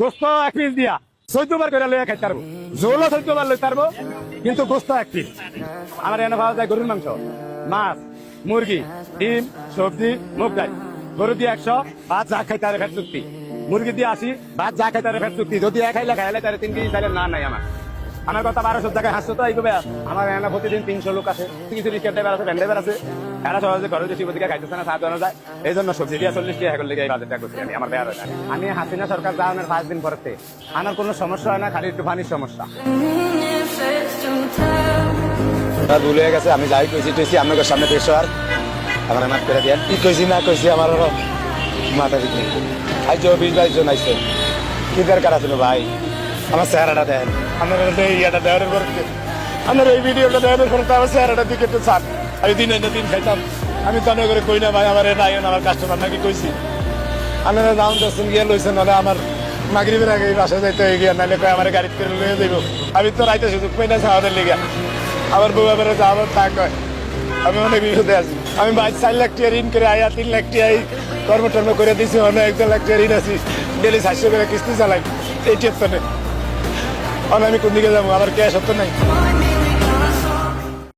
গোস্ত এক পিস দিয়া। চৈদ্যবার করে লইয়া খাইতে পারব। জোলও চৈদ্যবার লইতে পারব, কিন্তু গোস্ত এক পিস আমার এনে পাওয়া যায় গরুর মাংস। মাছ, মুরগি, ডিম, সবজি, মুগ ডাল। গরু দিয়ে একশো, ভাত যা খাইতে পারে ফের চুক্তি। মুরগি দিয়ে আসি ভাত যা খাইতে পারে ফের চুক্তি। যদি এক খাইলে খাইলে তাহলে তিন কেজি তাহলে না নাই আমার। আমার কথা বারোশো টাকায় হাসছো তো এইভাবে আমার এনে প্রতিদিন তিনশো লোক আছে। কিছু রিক্সা ড্রাইভার আছে ভ্যান ড্রাইভার আছে এরা সহজে ঘরে শিবদিকে খাইতেছে না যায়। এই জন্য সবজি দিয়ে চল্লিশ টাকা করলে এই বাজেটটা করছি আমি, আমার না। আমি হাসিনা সরকার যাওয়ানোর পাঁচ দিন পরেতে। আমার কোনো সমস্যা হয় না, খালি একটু পানির সমস্যা ভুল গেছে, আমি যাই কইছি টইছি আপনাদের সামনে পেশ আর। আমার মাফ করে দিয়ে। কি কইছি, না কইছি, আমার মাথা বিশ বাইশ জন কি দরকার আছে ভাই? আমার চেহারাটা দেন। এই ইয়াটা দেওয়ার পর আমার এই ভিডিওটা দেওয়ার পর আমার চেহারাটা দিকে একটু চাপ আমি দিন এনে দিন খাইতাম। আমি তো করে কই না ভাই, আমার নাই আমার কাস্টমার নাকি কইছি। আপনারা দাম দর্শন গিয়ে লইছেন, নাহলে আমার মাগরিবের আগে বাসা যাইতে হয়ে গিয়া নাহলে কয় আমার গাড়ি করে লইয়ে দেবো আমি তো রাইতে সুযোগ পাই না খাওয়াদের লিগা। আমার বউ এবারে যাওয়ার তা কয়। আমি অনেক বিপদে আছি। আমি বাইশ চার লাখ টাকা ঋণ করে আয়া, তিন লাখ টাকা এই কর্ম টর্ম করে দিছি, অনেক এক লাখ টাকা ঋণ আছি। ডেলি সাতশো করে কিস্তি চালাই। এই নেই আমি কোন দিকে যাব? আমার ক্যাশ হতো নাই।